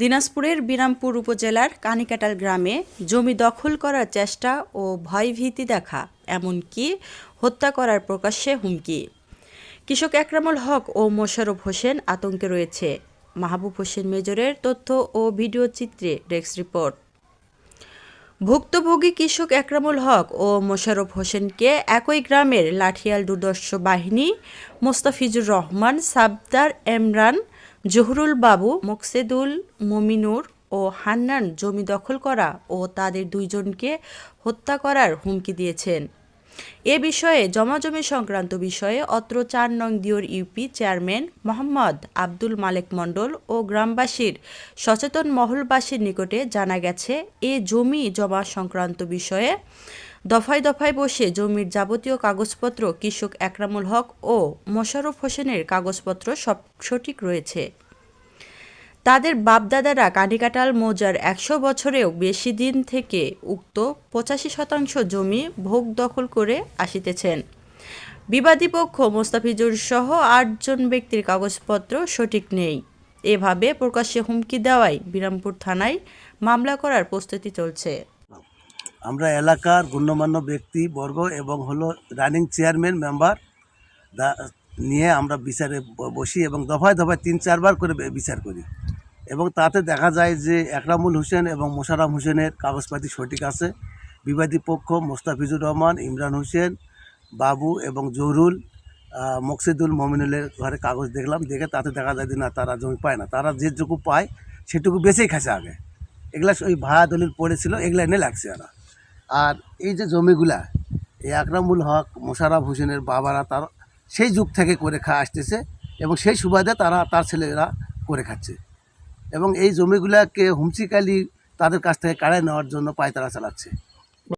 দিনাজপুরের বিরামপুর উপজেলার কানিকাটাল গ্রামে জমি দখল করার চেষ্টা ও ভয়ভীতি দেখা, এমনকি হত্যা করার প্রকাশ্যে হুমকি। কৃষক একরামুল হক ও মোশাররফ হোসেন আতঙ্কে রয়েছে। মাহবুব হোসেন মেজরের তথ্য ও ভিডিও চিত্রে ডেস্ক রিপোর্ট। ভুক্তভোগী কৃষক একরামুল হক ও মোশারফ হোসেনকে একই গ্রামের লাঠিয়াল দুর্দর্শ বাহিনী মোস্তাফিজুর রহমান, সাবদার এমরান জহুরুল বাবু, মোকসেদুল মমিনুর ও হান্নান জমি দখল করা ও তাদের দুইজনকে হত্যা করার হুমকি দিয়েছেন। এ বিষয়ে জমাজমি সংক্রান্ত বিষয়ে অত্র চার নং দিওর ইউপি চেয়ারম্যান মোহাম্মদ আব্দুল মালেক মণ্ডল ও গ্রামবাসীর সচেতন মহলবাসীর নিকটে জানা গেছে, এ জমি জমা সংক্রান্ত বিষয়ে দফায় দফায় বসে জমির যাবতীয় কাগজপত্র, কৃষক একরামুল হক ও মোশাররফ হোসেনের কাগজপত্র সব সঠিক রয়েছে। তাদের বাপদাদারা কানিকাটাল মৌজার একশো বছরেও বেশি দিন থেকে উক্ত পঁচাশি শতাংশ জমি ভোগ দখল করে আসিতেছেন। বিবাদী পক্ষ মোস্তাফিজুর সহ আটজন ব্যক্তির কাগজপত্র সঠিক নেই। এভাবে প্রকাশ্যে হুমকি দেওয়ায় বিরামপুর থানায় মামলা করার প্রস্তুতি চলছে। আমরা এলাকার গণ্যমান্য ব্যক্তি, বর্গ এবং হলো রানিং চেয়ারম্যান মেম্বার নিয়ে আমরা বিচারে বসি এবং দফায় দফায় তিন চারবার করে বিচার করি। এবং তাতে দেখা যায় যে একরামুল হোসেন এবং মোশারাম হোসেনের কাগজপাতি সঠিক আছে। বিবাদী পক্ষ মোস্তাফিজুর রহমান, ইমরান হোসেন, বাবু এবং জহুরুল মকসিদুল মমিনুলের ঘরে কাগজ দেখলাম, দেখে তাতে দেখা যায় যে না, তারা জমি পায় না। তারা যেটুকু পায়, সেটুকু বেঁচেই খাচ্ছে আগে। এগুলা ওই ভাড়া দলিল পড়েছিল, এগুলা এনে লাগছে ওরা। আর এই যে জমিগুলা, এই আকরামুল হক, মোশাররফ হোসেনের বাবারা তার, সেই যুগ থেকে করে খা, আসতেছে এবং সেই সুবাদে তারা, তার ছেলেরা করে খাচ্ছে। এবং এই জমিগুলাকে হুমসিকালি তাদের কাছ থেকে কাড়ায় নেওয়ার জন্য পায়তারা চালাচ্ছে।